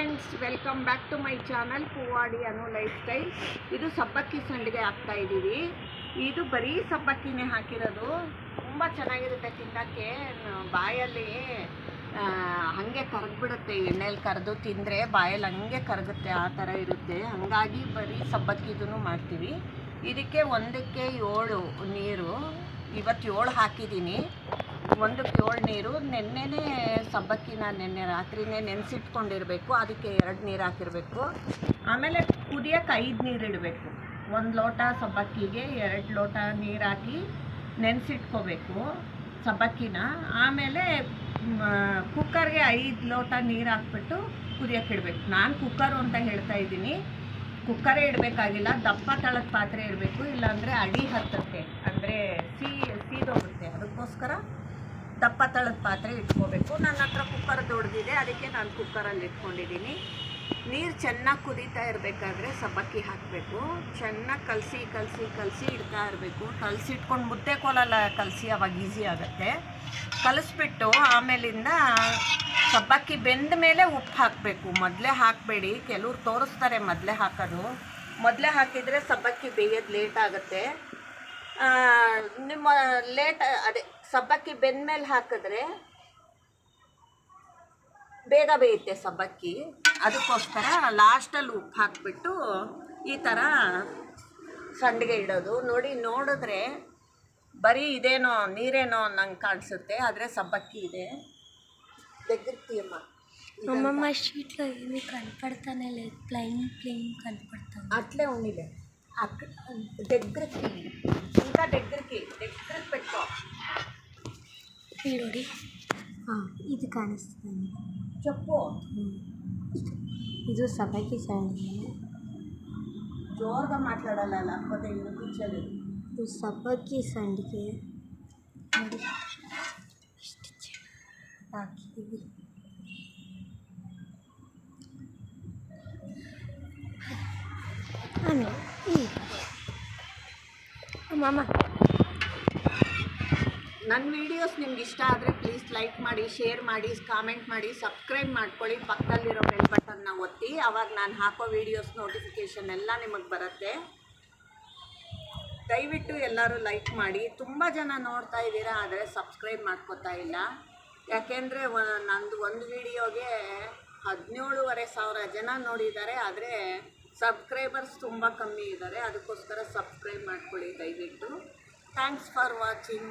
Friends welcome back to my channel Poovadi ಅನ್ನೋ life style ಇದು ಸಬ್ಬಕ್ಕಿ ಸಂಡಿಗೆ ಹಾಕ್ತಾ ಇದ್ದೀವಿ. ಇದು ಬರೀ ಸಬ್ಬಕ್ಕಿನೇ ಹಾಕಿರೋದು. ತುಂಬ ಚೆನ್ನಾಗಿರುತ್ತೆ ತಿನ್ನೋಕ್ಕೆ. ಬಾಯಲ್ಲಿ ಹಾಗೆ ಕರಗ್ಬಿಡುತ್ತೆ ಎಣ್ಣೆಲಿ ಕರೆದು ತಿಂದರೆ ಬಾಯಲ್ಲಿ ಹಂಗೆ ಕರಗುತ್ತೆ, ಆ ಥರ ಇರುತ್ತೆ. ಹಾಗಾಗಿ ಬರೀ ಸಬ್ಬಕ್ಕಿದೂ ಮಾಡ್ತೀವಿ. ಇದಕ್ಕೆ ಒಂದಕ್ಕೆ ಏಳು ನೀರು. ಇವತ್ತು ಏಳು ಹಾಕಿದ್ದೀನಿ. ಒಂದಕ್ಕೆ ಏಳು ನೀರು, ನೆನ್ನೆನೇ ಸಬ್ಬಕ್ಕಿನ ನೆನ್ನೆ ರಾತ್ರಿನೇ ನೆನೆಸಿಟ್ಕೊಂಡಿರಬೇಕು, ಅದಕ್ಕೆ ಎರಡು ನೀರು ಹಾಕಿರಬೇಕು. ಆಮೇಲೆ ಕುದಿಯೋಕೆ ಐದು ನೀರು ಇಡಬೇಕು. ಒಂದು ಲೋಟ ಸಬ್ಬಕ್ಕಿಗೆ ಎರಡು ಲೋಟ ನೀರು ಹಾಕಿ ನೆನೆಸಿಟ್ಕೋಬೇಕು ಸಬ್ಬಕ್ಕಿನ. ಆಮೇಲೆ ಕುಕ್ಕರ್ಗೆ ಐದು ಲೋಟ ನೀರು ಹಾಕ್ಬಿಟ್ಟು ಕುದಿಯೋಕೆ ಇಡಬೇಕು. ನಾನು ಕುಕ್ಕರು ಅಂತ ಹೇಳ್ತಾ ಇದ್ದೀನಿ. ಕುಕ್ಕರೇ ಇಡಬೇಕಾಗಿಲ್ಲ, ದಪ್ಪ ತಳದ ಪಾತ್ರೆ ಇರಬೇಕು ಇಲ್ಲಾಂದರೆ ಅಡಿ ಹತ್ತಕ್ಕೆ ಅಂದರೆ ಸೀ, ಸೀದೋಗುತ್ತೆ. ಅದಕ್ಕೋಸ್ಕರ ದಪ್ಪ ತಳದ ಪಾತ್ರೆ ಇಟ್ಕೋಬೇಕು. ನನ್ನ ಹತ್ರ ಕುಕ್ಕರ್ ದೊಡ್ದಿದೆ, ಅದಕ್ಕೆ ನಾನು ಕುಕ್ಕರಲ್ಲಿ ಇಟ್ಕೊಂಡಿದ್ದೀನಿ. ನೀರು ಚೆನ್ನಾಗಿ ಕುದೀತಾ ಇರಬೇಕಾದ್ರೆ ಸಬ್ಬಕ್ಕಿ ಹಾಕಬೇಕು. ಚೆನ್ನಾಗಿ ಕಲಸಿ ಕಲಸಿ ಕಲಸಿ ಇಡ್ತಾ ಇರಬೇಕು. ಕಲಸಿ ಇಟ್ಕೊಂಡು ಮುದ್ದೆ ಕೋಲಲ್ಲ ಕಲಸಿ, ಅವಾಗ ಈಸಿ ಆಗುತ್ತೆ. ಕಲಿಸ್ಬಿಟ್ಟು ಆಮೇಲಿಂದ ಸಬ್ಬಕ್ಕಿ ಬೆಂದ ಮೇಲೆ ಉಪ್ಪು ಹಾಕಬೇಕು. ಮೊದಲೇ ಹಾಕಬೇಡಿ. ಕೆಲವ್ರು ತೋರಿಸ್ತಾರೆ ಮೊದಲೇ ಹಾಕೋದು. ಮೊದಲೇ ಹಾಕಿದರೆ ಸಬ್ಬಕ್ಕಿ ಬೇಯೋದು ಲೇಟ್ ಆಗುತ್ತೆ. ನಿಮ್ಮ ಲೇಟ್ ಅದೇ ಸಬ್ಬಕ್ಕಿ ಬೆಂದ್ಮೇಲೆ ಹಾಕಿದ್ರೆ ಬೇಗ ಬೇಯುತ್ತೆ ಸಬ್ಬಕ್ಕಿ ಅದಕ್ಕೋಸ್ಕರ ಲಾಸ್ಟಲ್ಲಿ ಉಪ್ಪು ಹಾಕ್ಬಿಟ್ಟು ಈ ಥರ ಸಂಡಿಗೆ ಇಡೋದು ನೋಡಿ ನೋಡಿದ್ರೆ ಬರೀ ಇದೇನೋ ನೀರೇನೋ ನಂಗೆ ಕಾಣಿಸುತ್ತೆ ಆದರೆ ಸಬ್ಬಕ್ಕಿ ಇದೆ దగ్గరతీయమ్మ అమ్మమ్మ షీట్లో ఏమీ కనపడతానే లేదు ప్లెయిన్ ప్లెయిన్ కనపడతాను అట్లే ఉండిలే అక్కడ దగ్గరికి ఇంకా దగ్గరికి దగ్గరికి పెట్టుకోండి ఇది కానిస్తుంది చెప్పు. ఇది సభకి సాయండి జోరుగా మాట్లాడాలి లేకపోతే ఇది ఇది సభకి సండికి. ఇది. అని. ಅಮ್ಮಮ್ಮ ನನ್ನ ವಿಡಿಯೋಸ್ ನಿಮ್ಗೆ ಇಷ್ಟ ಆದರೆ ಪ್ಲೀಸ್ ಲೈಕ್ ಮಾಡಿ ಶೇರ್ ಮಾಡಿ ಕಾಮೆಂಟ್ ಮಾಡಿ ಸಬ್ಸ್ಕ್ರೈಬ್ ಮಾಡ್ಕೊಳ್ಳಿ. ಪಕ್ಕದಲ್ಲಿರೋ ಬೆಲ್ ಬಟನ್ನ ಒತ್ತಿ. ಅವಾಗ ನಾನು ಹಾಕೋ ವೀಡಿಯೋಸ್ ನೋಟಿಫಿಕೇಷನ್ ಎಲ್ಲ ನಿಮಗೆ ಬರುತ್ತೆ. ದಯವಿಟ್ಟು ಎಲ್ಲರೂ ಲೈಕ್ ಮಾಡಿ. ತುಂಬ ಜನ ನೋಡ್ತಾ ಇದ್ದೀರಾ ಆದರೆ ಸಬ್ಸ್ಕ್ರೈಬ್ ಮಾಡ್ಕೋತಾ ಇಲ್ಲ. ಯಾಕೆಂದರೆ ನಂದು ಒಂದು ವಿಡಿಯೋಗೆ ಹದಿನೇಳುವರೆ ಸಾವಿರ ಜನ ನೋಡಿದ್ದಾರೆ. ಆದರೆ ಸಬ್ಸ್ಕ್ರೈಬರ್ಸ್ ತುಂಬ ಕಮ್ಮಿ ಇದ್ದಾರೆ. ಅದಕ್ಕೋಸ್ಕರ ಸಬ್ಸ್ಕ್ರೈಬ್ ಮಾಡ್ಕೊಳ್ಳಿ ದಯವಿಟ್ಟು. Thanks for watching